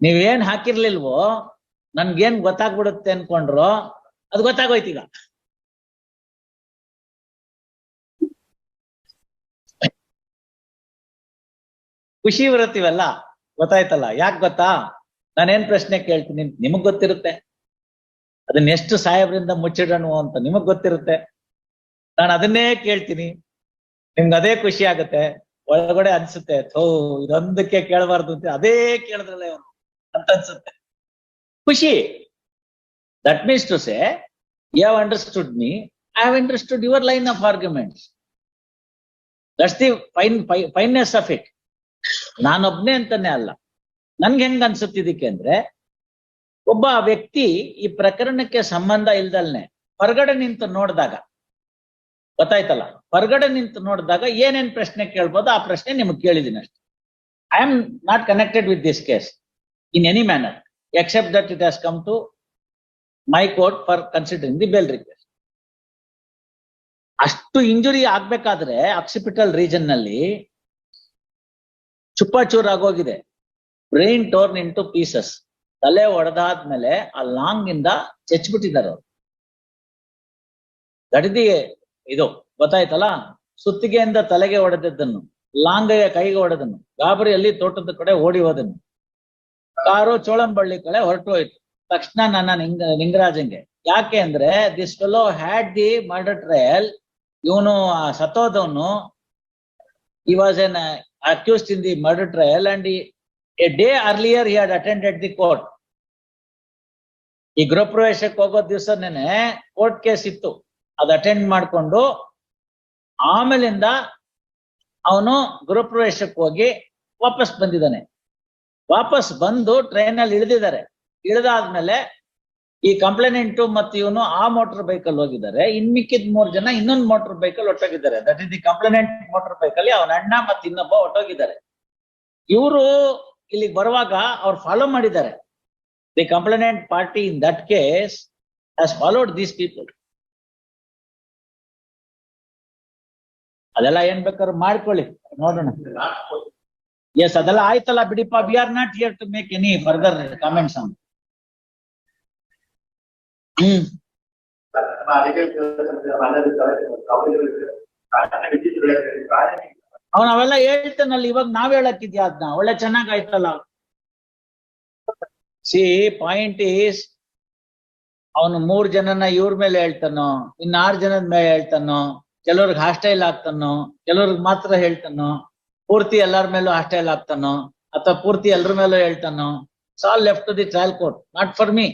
ನೀವೇನ್ ಹಾಕಿರ್ಲಿಲ್ವೋ, ನನ್ಗೇನ್ ಗೊತ್ತಾಗ್ಬಿಡುತ್ತೆ ಅನ್ಕೊಂಡ್ರು, ಅದು ಗೊತ್ತಾಗೋಯ್ತೀಗ ಖುಷಿ ಬರುತ್ತೀವಲ್ಲ ಗೊತ್ತಾಯ್ತಲ್ಲ? ಯಾಕೆ ಗೊತ್ತಾ? ನಾನೇನ್ ಪ್ರಶ್ನೆ ಕೇಳ್ತೀನಿ, ನಿಮಗ್ ಗೊತ್ತಿರುತ್ತೆ. ಅದನ್ನ ಎಷ್ಟು ಸಾಹೇಬ್ರಿಂದ ಮುಚ್ಚಿಡೋಣ ಅಂತ ನಿಮಗ್ ಗೊತ್ತಿರುತ್ತೆ. ನಾನು ಅದನ್ನೇ ಕೇಳ್ತೀನಿ. ನಿಮ್ಗೆ ಅದೇ ಖುಷಿ ಆಗುತ್ತೆ. ಒಳಗಡೆ ಅನ್ಸುತ್ತೆ, ಥೋ, ಇದೊಂದಕ್ಕೆ ಕೇಳಬಾರ್ದು ಅಂತ ಅದೇ ಕೇಳಿದ್ರಲ್ಲ ಅಂತ ಅನ್ಸುತ್ತೆ ಖುಷಿ that means to say you have understood me I have understood your line of arguments that's the fine finesse of it ನಾನೊಬ್ನೇ ಅಂತಾನೆ ಅಲ್ಲ. ನನ್ಗೆ ಹೆಂಗ್ ಅನ್ಸುತ್ತಿದ್ದಕ್ಕೆ ಅಂದ್ರೆ, ಒಬ್ಬ ವ್ಯಕ್ತಿ ಈ ಪ್ರಕರಣಕ್ಕೆ ಸಂಬಂಧ ಇಲ್ದಲ್ನೆ ಹೊರಗಡೆ ನಿಂತು ನೋಡಿದಾಗ, ಗೊತ್ತಾಯ್ತಲ್ಲ? ಹೊರಗಡೆ ನಿಂತು ನೋಡಿದಾಗ ಏನೇನ್ ಪ್ರಶ್ನೆ ಕೇಳ್ಬೋದು, ಆ ಪ್ರಶ್ನೆ ನಿಮ್ಗೆ ಕೇಳಿದೀನಿ ಅಷ್ಟೇ I am not connected with this case in any manner, except that it has come to my court for considering the bail request. ಅಷ್ಟು ಇಂಜುರಿ ಆಗ್ಬೇಕಾದ್ರೆ ಆಕ್ಸಿಪಿಟಲ್ ರೀಜನ್ನಲ್ಲಿ ಚುಪ್ಪಾಚೂರ್ ಆಗೋಗಿದೆ. ಬ್ರೈನ್ ಟೋರ್ನ್ ಇಂಟು ಪೀಸಸ್ ತಲೆ ಒಡೆದಾದ್ಮೇಲೆ ಆ ಲಾಂಗ್ ಇಂದ ಚೆಚ್ಬಿಟ್ಟಿದ್ದಾರೆ ಅವರು. ಗಡಿದಿ ಇದು ಗೊತ್ತಾಯ್ತಲ್ಲ? ಸುತ್ತಿಗೆಯಿಂದ ತಲೆಗೆ ಹೊಡೆದದ್ದನ್ನು ಲಾಂಗಯ್ಯ ಕೈಗೆ ಹೊಡೆದನ್ನು ಗಾಬರಿಯಲ್ಲಿ ತೋಟದ ಕಡೆ ಓಡಿ ಹೋದನು ಕಾರು ಚೋಳಂಬಳ್ಳಿ ಕಡೆ ಹೊರಟು ಹೋಯ್ತು. ತಕ್ಷಣ ನನ್ನ ನಿಂಗ ನಿಂಗರಾಜಂಗೆ ಯಾಕೆ ಅಂದ್ರೆ this fellow had the murder trial ಇವನು ಸತ್ತೋದವನು ಈ was an accused in the murder trial and a day earlier he had attended the court ಈ ಗೃಹ ಪ್ರವೇಶಕ್ಕೆ ಹೋಗೋ ದಿವಸನೇನೆ ಕೋರ್ಟ್ ಕೇಸ್ ಇತ್ತು. ಅದು ಅಟೆಂಡ್ ಮಾಡ್ಕೊಂಡು, ಆಮೇಲಿಂದ ಅವನು ಗೃಹ ಪ್ರವೇಶಕ್ಕೆ ಹೋಗಿ ವಾಪಸ್ ಬಂದಿದ್ದಾನೆ. ವಾಪಸ್ ಬಂದು ಟ್ರೈನ್ ಅಲ್ಲಿ ಇಳಿದಿದ್ದಾರೆ. ಇಳಿದಾದ್ಮೇಲೆ ಈ ಕಂಪ್ಲೇನೆಂಟು ಮತ್ತು ಇವನು ಆ ಮೋಟರ್ ಬೈಕ್ ಅಲ್ಲಿ ಹೋಗಿದ್ದಾರೆ. ಇನ್ ಮಿಕ್ಕಿದ ಮೂರ್ ಜನ ಇನ್ನೊಂದು ಮೋಟರ್ ಬೈಕ್ ಅಲ್ಲಿ ಹೊಟ್ಟೋಗಿದ್ದಾರೆ that is the complainant motor ಬೈಕಲ್ಲಿ ಅವನ ಅಣ್ಣ ಮತ್ತು ಇನ್ನೊಬ್ಬ ಹೊಟ್ಟೋಗಿದ್ದಾರೆ ಇವರು ಇಲ್ಲಿಗೆ ಬರುವಾಗ ಅವ್ರು ಫಾಲೋ ಮಾಡಿದ್ದಾರೆ. The complainant party in that case has followed these people ಅದೆಲ್ಲ ಏನ್ ಬೇಕಾದ್ರೂ ಮಾಡ್ಕೊಳ್ಳಿ. ನೋಡೋಣ. ಎಸ್ ಅದೆಲ್ಲ ಆಯ್ತಲ್ಲ ಬಿಡಿಪ್ಪ. We are not here to make any further comments on hmm. ಅವನ್ ಅವೆಲ್ಲ ಹೇಳ್ತಾನಲ್ಲ, ಇವಾಗ ನಾವ್ ಹೇಳಕ್ಕಿದ್ಯಾ ಅದನ್ನ ಒಳ್ಳೆ ಚೆನ್ನಾಗ್ ಆಯ್ತಲ್ಲ ಸಿ ಪಾಯಿಂಟ್ ಈಸ್ ಅವನು ಮೂರ್ ಜನನ ಇವ್ರ ಮೇಲೆ ಹೇಳ್ತಾನೋ ಇನ್ನ ಆರ್ ಜನದ ಮೇಲೆ ಹೇಳ್ತಾನೋ, ಕೆಲವ್ರಿಗೆ ಹಾಸ್ಟೈಲ್ ಆಗ್ತಾನೋ, ಕೆಲವ್ರಿಗೆ ಮಾತ್ರ ಹೇಳ್ತಾನೋ ಪೂರ್ತಿ ಎಲ್ಲರ ಮೇಲೂ ಹಾಸ್ಟೈಲ್ ಆಗ್ತಾನೋ, ಅಥವಾ ಪೂರ್ತಿ ಎಲ್ಲರ ಮೇಲೂ ಹೇಳ್ತಾನೋ shall left to the trial court not for me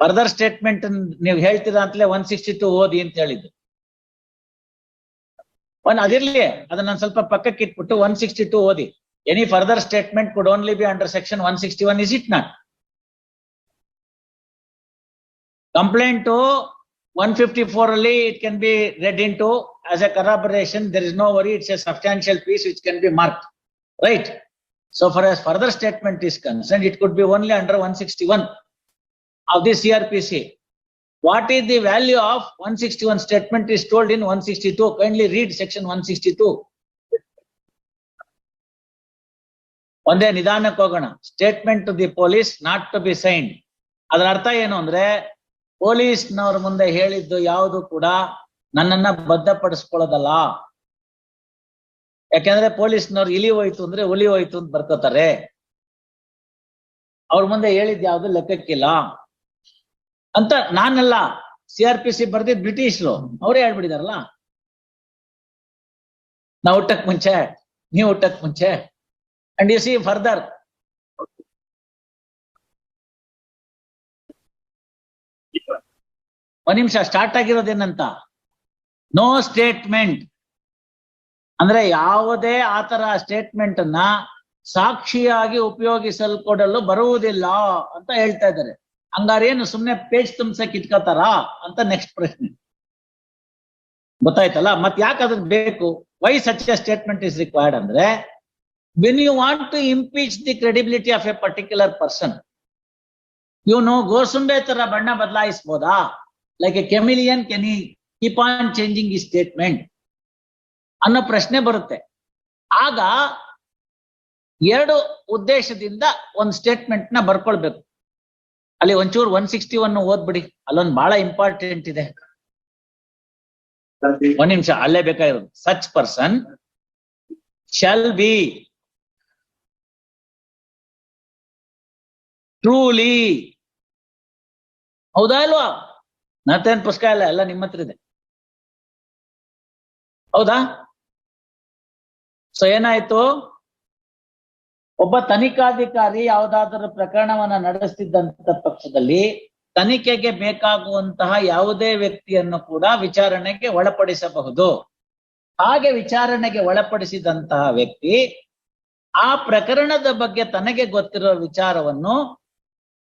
further statement ನೀವು ಹೇಳ್ತೀರಾ ಅಂತಲೇ ಒನ್ ಸಿಕ್ಸ್ಟಿ ಟು ಓದಿ ಅಂತ ಹೇಳಿದ್ದು. ಒನ್ ಅದಿರ್ಲಿ, ಅದನ್ನ ನಾನು ಸ್ವಲ್ಪ ಪಕ್ಕಕ್ಕೆ ಇಟ್ಬಿಟ್ಟು ಒನ್ ಸಿಕ್ಸ್ಟಿ ಟು ಓದಿ. Any further statement could only be under section one sixty one is it not complaint one fifty four ಅಲ್ಲಿ it can be read into As a corroboration there is no worry it's a substantial piece which can be mark right so far as further statement is concerned it could be only under 161 of the CRPC. What is the value of 161 statement is told in 162. Kindly read section 162. ಒಂದೇ ನಿಧಾನಕ್ಕೆ ಹೋಗೋಣ statement to the police not to be signed ಅದರ ಅರ್ಥ ಏನು ಅಂದ್ರೆ ಪೊಲೀಸ್ನವ್ರ ಮುಂದೆ ಹೇಳಿದ್ದು ಯಾವುದು ಕೂಡ ನನ್ನನ್ನ ಬದ್ಧಪಡಿಸ್ಕೊಳ್ಳೋದಲ್ಲ? ಯಾಕೆಂದ್ರೆ ಪೊಲೀಸ್ನವ್ರು ಇಲಿ ಹೋಯ್ತು ಅಂದ್ರೆ ಒಲಿ ಹೋಯ್ತು ಅಂತ ಬರ್ಕೋತಾರೆ. ಅವ್ರ ಮುಂದೆ ಹೇಳಿದ್ ಯಾವ್ದು ಲೆಕ್ಕಕ್ಕಿಲ್ಲ. ಅಂತ ನಾನಲ್ಲ, ಸಿ ಆರ್ ಪಿ ಸಿ ಬರ್ದಿದ್ ಬ್ರಿಟಿಷ್ರು. ಅವರೇ ಹೇಳ್ಬಿಟ್ಟಿದಾರಲ್ಲ? ನಾವು ಹುಟ್ಟಕ್ ಮುಂಚೆ, ನೀವು ಹುಟ್ಟಕ್ ಮುಂಚೆ. ಅಂಡ್ ಯು ಸಿ ಫರ್ದರ್ ಒಂದ್ ನಿಮಿಷ ಸ್ಟಾರ್ಟ್ ಆಗಿರೋದೇನಂತ? ನೋ ಸ್ಟೇಟ್ಮೆಂಟ್ ಅಂದ್ರೆ ಯಾವುದೇ ಆತರ ಸ್ಟೇಟ್ಮೆಂಟ್ ಅನ್ನ ಸಾಕ್ಷಿಯಾಗಿ ಉಪಯೋಗಿಸಲ್ಕೊಡಲು ಬರುವುದಿಲ್ಲ ಅಂತ ಹೇಳ್ತಾ ಇದ್ದಾರೆ. ಹಂಗಾರೇನು ಸುಮ್ನೆ ಪೇಜ್ ತುಂಬಸಕ್ ಇಟ್ಕೋತಾರ ಅಂತ ನೆಕ್ಸ್ಟ್ ಪ್ರಶ್ನೆ. ಗೊತ್ತಾಯ್ತಲ್ಲ? ಮತ್ ಯಾಕೆ ಅದಕ್ಕೆ ಬೇಕು? Why such a statement is required ಅಂದ್ರೆ when you want to impeach the credibility of a particular person ಇವನು ಗೋಸುಂಬೆ ತರ ಬಣ್ಣ ಬದಲಾಯಿಸ್ಬೋದಾ? Like a chameleon can keep on changing ಈ ಸ್ಟೇಟ್ಮೆಂಟ್ ಅನ್ನೋ ಪ್ರಶ್ನೆ ಬರುತ್ತೆ. ಆಗ ಎರಡು ಉದ್ದೇಶದಿಂದ ಒಂದ್ ಸ್ಟೇಟ್ಮೆಂಟ್ನ ಬರ್ಕೊಳ್ಬೇಕು. ಅಲ್ಲಿ ಒಂಚೂರು ಒನ್ ಸಿಕ್ಸ್ಟಿ ಒನ್ ಓದ್ಬಿಡಿ. ಅಲ್ಲೊಂದು ಬಹಳ ಇಂಪಾರ್ಟೆಂಟ್ ಇದೆ. ಒಂದ್ ನಿಮಿಷ, ಅಲ್ಲೇ ಬೇಕಾಗಿರೋದು. Such person shall be truly ಹೌದಾ ಇಲ್ವಾ? ನತ್ತೇನ್ ಪುಸ್ತಕ ಇಲ್ಲ, ಎಲ್ಲ ನಿಮ್ಮ ಹತ್ರ ಇದೆ. ಹೌದಾ? ಸೊ ಏನಾಯ್ತು? ಒಬ್ಬ ತನಿಖಾಧಿಕಾರಿ ಯಾವುದಾದರೂ ಪ್ರಕರಣವನ್ನ ನಡೆಸ್ತಿದ್ದಂತ ಪಕ್ಷದಲ್ಲಿ ತನಿಖೆಗೆ ಬೇಕಾಗುವಂತಹ ಯಾವುದೇ ವ್ಯಕ್ತಿಯನ್ನು ಕೂಡ ವಿಚಾರಣೆಗೆ ಒಳಪಡಿಸಬಹುದು. ಹಾಗೆ ವಿಚಾರಣೆಗೆ ಒಳಪಡಿಸಿದಂತಹ ವ್ಯಕ್ತಿ ಆ ಪ್ರಕರಣದ ಬಗ್ಗೆ ತನಗೆ ಗೊತ್ತಿರೋ ವಿಚಾರವನ್ನು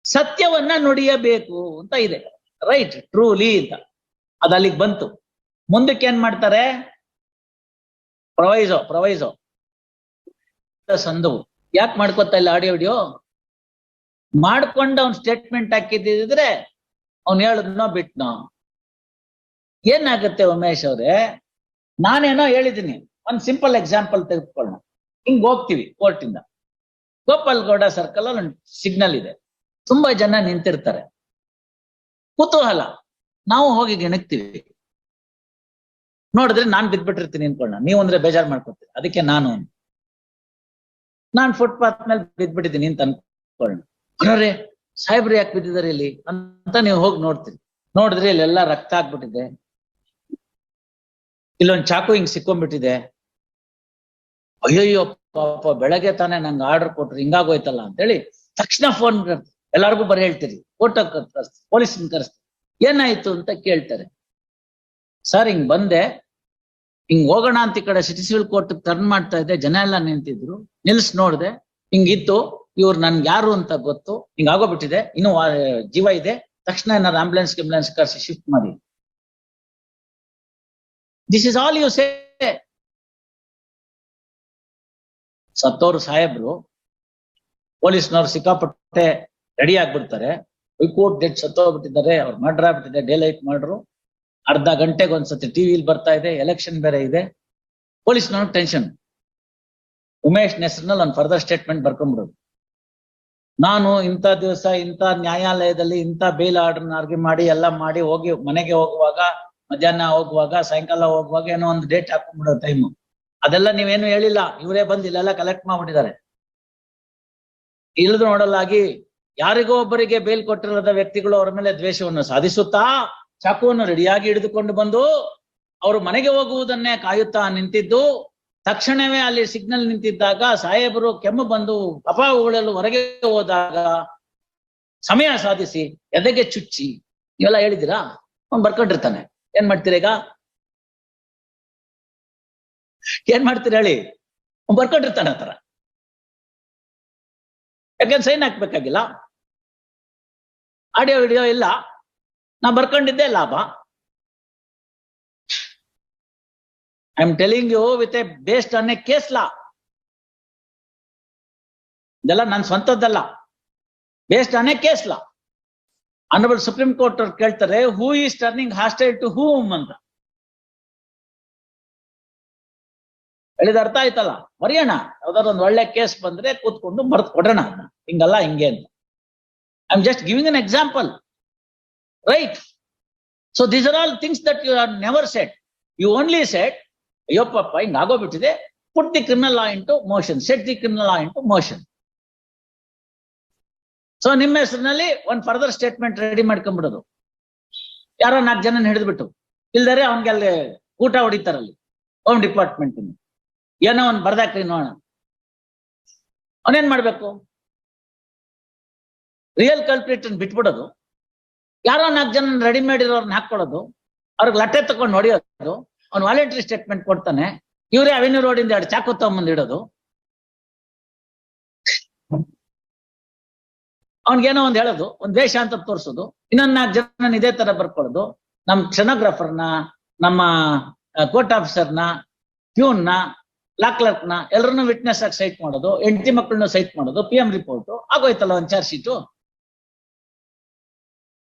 ಸತ್ಯವನ್ನ ನುಡಿಯಬೇಕು ಅಂತ ಇದೆ. ರೈಟ್ ಟ್ರೂಲಿ ಅಂತ. ಅದಲ್ಲಿಗೆ ಬಂತು. ಮುಂದಕ್ಕೆ ಏನ್ ಮಾಡ್ತಾರೆ? ಪ್ರೊವೈಸೋ ಪ್ರವೈಸೋ ಸಂದವು ಯಾಕೆ ಮಾಡ್ಕೊತಾ ಇಲ್ಲ ಆಡಿಯೋ ವಿಡಿಯೋ ಮಾಡ್ಕೊಂಡು ಅವ್ನ್ ಸ್ಟೇಟ್ಮೆಂಟ್ ಹಾಕಿದ್ದಿದ್ರೆ ಅವ್ನ್ ಹೇಳದ್ನೋ ಬಿಟ್ನೋ? ಏನಾಗುತ್ತೆ ಉಮೇಶ್ ಅವ್ರೆ? ನಾನೇನೋ ಹೇಳಿದ್ದೀನಿ. ಒಂದ್ ಸಿಂಪಲ್ ಎಕ್ಸಾಂಪಲ್ ತೆಗೆದುಕೊಳ್ಳೋಣ. ಹಿಂಗ್ ಹೋಗ್ತೀವಿ ಕೋರ್ಟಿಂದ. ಗೋಪಾಲ್ ಗೌಡ ಸರ್ಕಲ್ ಅಲ್ಲಿ ಒಂದು ಸಿಗ್ನಲ್ ಇದೆ. ತುಂಬಾ ಜನ ನಿಂತಿರ್ತಾರೆ. ಕುತೂಹಲ. ನಾವು ಹೋಗಿ ಗಿಣಕ್ತಿವಿ. ನೋಡಿದ್ರೆ ನಾನ್ ಬಿದ್ಬಿಟ್ಟಿರ್ತೀನಿ ನೀವು ಅಂದ್ರೆ ಬೇಜಾರ್ ಮಾಡ್ಕೊತೀರಿ. ಅದಕ್ಕೆ ನಾನು ನಾನ್ ಫುಟ್ಪಾತ್ ಮೇಲೆ ಬಿದ್ಬಿಟ್ಟಿದ್ದೀನಿ ಅಂತ ಅನ್ಕೊಳ್ಳೋಣ. ಅರೆ, ಸಾಹೇಬ್ರು ಯಾಕೆ ಬಿದ್ದಿದ್ದಾರೆ ಇಲ್ಲಿ? ಅಂತ ನೀವು ಹೋಗಿ ನೋಡ್ತೀರಿ. ನೋಡಿದ್ರೆ ಇಲ್ಲೆಲ್ಲ ರಕ್ತ ಆಗ್ಬಿಟ್ಟಿದೆ. ಇಲ್ಲೊಂದ್ ಚಾಕು ಹಿಂಗ್ ಸಿಕ್ಕೊಂಡ್ಬಿಟ್ಟಿದೆ. ಅಯ್ಯಯ್ಯೋ, ಪಾಪ, ಬೆಳಗ್ಗೆ ತಾನೇ ನಂಗೆ ಆರ್ಡರ್ ಕೊಟ್ರು, ಹಿಂಗಾಗೋಯ್ತಲ್ಲ ಅಂತೇಳಿ ತಕ್ಷಣ ಫೋನ್ ಎಲ್ಲಾರ್ಗು ಬರೀ ಹೇಳ್ತೀರಿ. ಫೋಟೋ ಕರೆಸ್ತೀರಿ ಪೊಲೀಸ್ ಏನಾಯ್ತು ಅಂತ ಕೇಳ್ತಾರೆ. ಸರ್ ಹಿಂಗ್ ಬಂದೆ. ಹಿಂಗ್ ಹೋಗೋಣ ಅಂತ ಈ ಕಡೆ ಸಿಟಿ ಸಿವಿಲ್ ಕೋರ್ಟ್ ಟರ್ನ್ ಮಾಡ್ತಾ ಇದ್ದೆ. ಜನ ಎಲ್ಲ ನಿಂತಿದ್ರು. ನಿಲ್ಸ್ ನೋಡ್ದೆ. ಹಿಂಗಿತ್ತು. ಇವ್ರು ನನ್ಗೆ ಯಾರು ಅಂತ ಗೊತ್ತು. ಹಿಂಗ್ ಆಗೋಗ್ಬಿಟ್ಟಿದೆ. ಇನ್ನು ಜೀವ ಇದೆ. ತಕ್ಷಣ ಏನಾದ್ರು ಆಂಬುಲೆನ್ಸ್ ಗಿಂಬುಲೆನ್ಸ್ ಕರ್ಸಿ ಶಿಫ್ಟ್ ಮಾಡಿ. This is all you say ಸತ್ತೋರು ಸಾಹೇಬ್ರು. ಪೊಲೀಸ್ನವ್ರು ಸಿಕ್ಕಾಪಟ್ಟೆ ರೆಡಿ ಆಗ್ಬಿಡ್ತಾರೆ. ಹೈಕೋರ್ಟ್ ಡೆಡ್ ಸತ್ತೋಗ್ಬಿಟ್ಟಿದ್ದಾರೆ. ಅವ್ರು ಮರ್ಡರ್ ಆಗ್ಬಿಟ್ಟಿದೆ. ಡೇ ಲೈಟ್ ಮಾಡ್ರು. ಅರ್ಧ ಗಂಟೆಗೆ ಒಂದ್ಸತಿ ಟಿವಿಲಿ ಬರ್ತಾ ಇದೆ ಎಲೆಕ್ಷನ್ ಬೇರೆ ಇದೆ. ಪೊಲೀಸ್ನವ್ರು ಟೆನ್ಷನ್ ಉಮೇಶ್ ಹೆಸರಿನಲ್ಲಿ ಒಂದು ಫರ್ದರ್ ಸ್ಟೇಟ್ಮೆಂಟ್ ಬರ್ಕೊಂಡ್ಬಿಡೋದು. ನಾನು ಇಂಥ ದಿವಸ ಇಂಥ ನ್ಯಾಯಾಲಯದಲ್ಲಿ ಇಂಥ ಬೇಲ್ ಆರ್ಡರ್ ಆರ್ಗ್ಯೂ ಮಾಡಿ, ಎಲ್ಲ ಮಾಡಿ ಹೋಗಿ ಮನೆಗೆ ಹೋಗುವಾಗ, ಮಧ್ಯಾಹ್ನ ಹೋಗುವಾಗ, ಸಾಯಂಕಾಲ ಹೋಗುವಾಗ ಏನೋ ಒಂದು ಡೇಟ್ ಹಾಕೊಂಡ್ಬಿಡೋ ಟೈಮು ಅದೆಲ್ಲ ನೀವೇನು ಹೇಳಿಲ್ಲ. ಇವರೇ ಬಂದು ಇಲ್ಲೆಲ್ಲ ಕಲೆಕ್ಟ್ ಮಾಡ್ಬಿಟ್ಟಿದ್ದಾರೆ. ಇಳಿದು ನೋಡಲಾಗಿ ಯಾರಿಗೋ ಒಬ್ಬರಿಗೆ ಬೇಲ್ ಕೊಟ್ಟಿರದ ವ್ಯಕ್ತಿಗಳು ಅವರ ಮೇಲೆ ದ್ವೇಷವನ್ನು ಸಾಧಿಸುತ್ತಾ ಚಾಕುವನ್ನು ರೆಡಿಯಾಗಿ ಹಿಡಿದುಕೊಂಡು ಬಂದು ಅವರು ಮನೆಗೆ ಹೋಗುವುದನ್ನೇ ಕಾಯುತ್ತಾ ನಿಂತಿದ್ದು, ತಕ್ಷಣವೇ ಅಲ್ಲಿ ಸಿಗ್ನಲ್ ನಿಂತಿದ್ದಾಗ ಸಾಹೇಬರು ಕೆಮ್ಮು ಬಂದು ಅಪಾವುಗಳಲ್ಲೂ ಹೊರಗೆ ಹೋದಾಗ, ಸಮಯ ಸಾಧಿಸಿ ಎದೆಗೆ ಚುಚ್ಚಿ ಇವೆಲ್ಲ ಹೇಳಿದಿರಾ ಅವ್ನು ಬರ್ಕೊಂಡಿರ್ತಾನೆ. ಏನ್ ಮಾಡ್ತೀರ ಈಗ? ಏನ್ ಮಾಡ್ತೀರಿ ಹೇಳಿ? ಅವ್ನು ಬರ್ಕೊಂಡಿರ್ತಾನೆ ಆತರ ಯಾಕಂದ್ರೆ ಸೈನ್ ಹಾಕ್ಬೇಕಾಗಿಲ್ಲ. ಆಡಿಯೋ, ವಿಡಿಯೋ ಇಲ್ಲ. ನಾ ಬರ್ಕೊಂಡಿದ್ದೆ ಲಾಭ. I am telling you with a based on a case law ಇದೆಲ್ಲ ನನ್ನ ಸ್ವಂತದ್ದಲ್ಲ. Based on a case law honourable Supreme Court ಅವ್ರು ಕೇಳ್ತಾರೆ who is turning hostile to whom ಅಂತ. ಹೇಳಿದ ಅರ್ಥ ಆಯ್ತಲ್ಲ? ಬರೆಯೋಣ. ಯಾವ್ದಾದ್ರು ಒಂದು ಒಳ್ಳೆ ಕೇಸ್ ಬಂದ್ರೆ ಕೂತ್ಕೊಂಡು ಬರ್ದ್ ಕೊಡೋಣ ಹಿಂಗಲ್ಲ ಹಿಂಗೆ ಅಂತ. I am just giving an example right so these are all things that you are never set you only set ಅಯ್ಯೋಪ್ಪಪ್ಪ ಹಿಂಗ್ ಬಿಟ್ಟಿದೆ put the criminal law into motion set the criminal law into motion so ನಿಮ್ಮ ಹೆಸರಿನಲ್ಲಿ ಒಂದು further statement ready ಮಾಡ್ಕೊಂಡ್ಬಿಡೋದು. ಯಾರೋ ನಾಲ್ಕು ಜನ ಹಿಡಿದ್ಬಿಟ್ಟು ಇಲ್ದರೆ ಅವನಿಗೆ ಅಲ್ಲಿ ಊಟ ಹೊಡಿತಾರಲ್ಲಿ ಹೋಮ್ ಡಿಪಾರ್ಟ್ಮೆಂಟ್ ಏನೋ ಒಂದು ಬರ್ದಾಕ್ರಿ ನೋಡೋಣ. ಅವನೇನ್ ಮಾಡ್ಬೇಕು? ರಿಯಲ್ ಕಲ್ಪ್ರಿಟ್ ಬಿಟ್ಬಿಡೋದು. ಯಾರೋ ನಾಲ್ಕು ಜನ ರೆಡಿ ಮಾಡಿರೋರ್ನ ಹಾಕೊಳ್ಳೋದು ಅವ್ರಿಗೆ ಲಟ್ಟೆ ತಗೊಂಡು ಹೊಡೆಯೋದು. ಅವ್ನು ವಾಲಂಟ್ರಿ ಸ್ಟೇಟ್ಮೆಂಟ್ ಕೊಡ್ತಾನೆ. ಇವರೇ ಅವೆನ್ಯೂ ರೋಡಿಂದ ಎರಡು ಚಾಕು ತಗೊಂಬಂದು ಇಡೋದು. ಅವ್ನಿಗೇನೋ ಒಂದ್ ಹೇಳೋದು. ಒಂದ್ ವೇಷ ಅಂತ ತೋರಿಸೋದು. ಇನ್ನೊಂದ್ ನಾಲ್ಕು ಜನ ಇದೇ ತರ ಬರ್ಕೊಳ್ಳೋದು. ನಮ್ ಸ್ಟೆನೋಗ್ರಾಫರ್ನ ನಮ್ಮ ಕೋರ್ಟ್ ಆಫೀಸರ್ನ ಪ್ಯೂನ್ನ ಲಾ ಕ್ಲರ್ಕ್ನ ಎಲ್ಲರನ್ನೂ ವಿಟ್ನೆಸ್ ಆಗಿ ಸೈಟ್ ಮಾಡೋದು. ಹೆಂಡತಿ ಮಕ್ಕಳನ್ನ ಸೈಟ್ ಮಾಡೋದು. ಪಿ ಎಂ ರಿಪೋರ್ಟ್ ಆಗೋಯ್ತಲ್ಲ ಒಂದ್ ಚಾರ್ಜ್ ಶೀಟು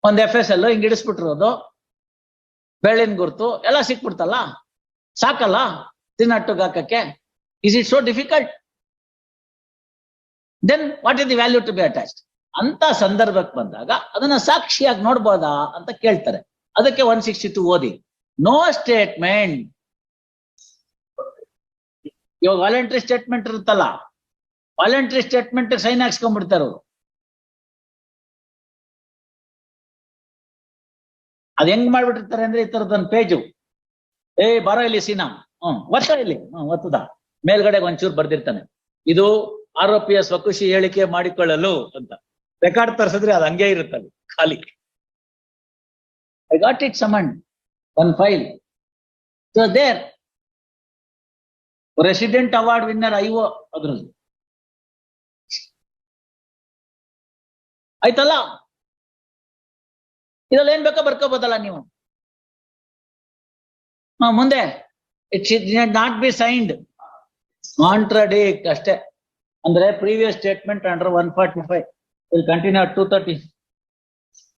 ಒಂದ್ ಎಫ್ ಎಸ್ ಎಲ್ ಹಿಂಗ್ ಇಡಿಸ್ಬಿಟ್ಟಿರೋದು ಬೆಳ್ಳಿನ ಗುರ್ತು, ಎಲ್ಲ ಸಿಕ್ಬಿಡ್ತಲ್ಲ? ಸಾಕಲ್ಲ? ಹಾಕಕ್ಕೆ? Is it so difficult then what is the value to be attached ಅಂತ ಸಂದರ್ಭಕ್ಕೆ ಬಂದಾಗ ಅದನ್ನ ಸಾಕ್ಷಿಯಾಗಿ ನೋಡ್ಬೋದಾ ಅಂತ ಕೇಳ್ತಾರೆ. ಅದಕ್ಕೆ ಒನ್ ಸಿಕ್ಸ್ಟಿ ಟು ಓದಿ. ನೋ ಸ್ಟೇಟ್ಮೆಂಟ್ ಇವಾಗ ವಾಲಂಟ್ರಿ ಸ್ಟೇಟ್ಮೆಂಟ್ ಇರುತ್ತಲ್ಲ? ವಾಲಂಟ್ರಿ ಸ್ಟೇಟ್ಮೆಂಟ್ ಸೈನ್ ಹಾಕ್ಸ್ಕೊಂಡ್ಬಿಡ್ತಾರ ಅದ್ ಹೆಂಗ್ ಮಾಡ್ಬಿಟ್ಟಿರ್ತಾರೆ ಅಂದ್ರೆ ಈ ತರದೊಂದು ಪೇಜು. ಏ, ಬರೋ ಇಲ್ಲಿ ಸೀನಾ. ಹ್ಮ್, ಒತ್ತ ಇಲ್ಲಿ. ಹ್ಮ್, ಒತ್ತದ. ಮೇಲ್ಗಡೆ ಒಂಚೂರು ಬರ್ದಿರ್ತಾನೆ. ಇದು ಆರೋಪಿಯ ಸ್ವಖುಷಿ ಹೇಳಿಕೆ ಮಾಡಿಕೊಳ್ಳಲು ಅಂತ. ರೆಕಾರ್ಡ್ ತರಿಸಿದ್ರೆ ಅದು ಹಂಗೆ ಇರುತ್ತಲ್ಲಿ ಖಾಲಿ. I got it summon one file so there resident award winner IO ಅದ್ರಲ್ಲಿ. ಆಯ್ತಲ್ಲ? ಇದ್ರಲ್ಲಿ ಏನ್ ಬೇಕೋ ಬರ್ಕೋಬೋದಲ್ಲ ನೀವು? ಹಾ, ಮುಂದೆ. It not be signed contradict ಅಷ್ಟೇ. ಅಂದ್ರೆ previous statement under one forty five will continue to thirty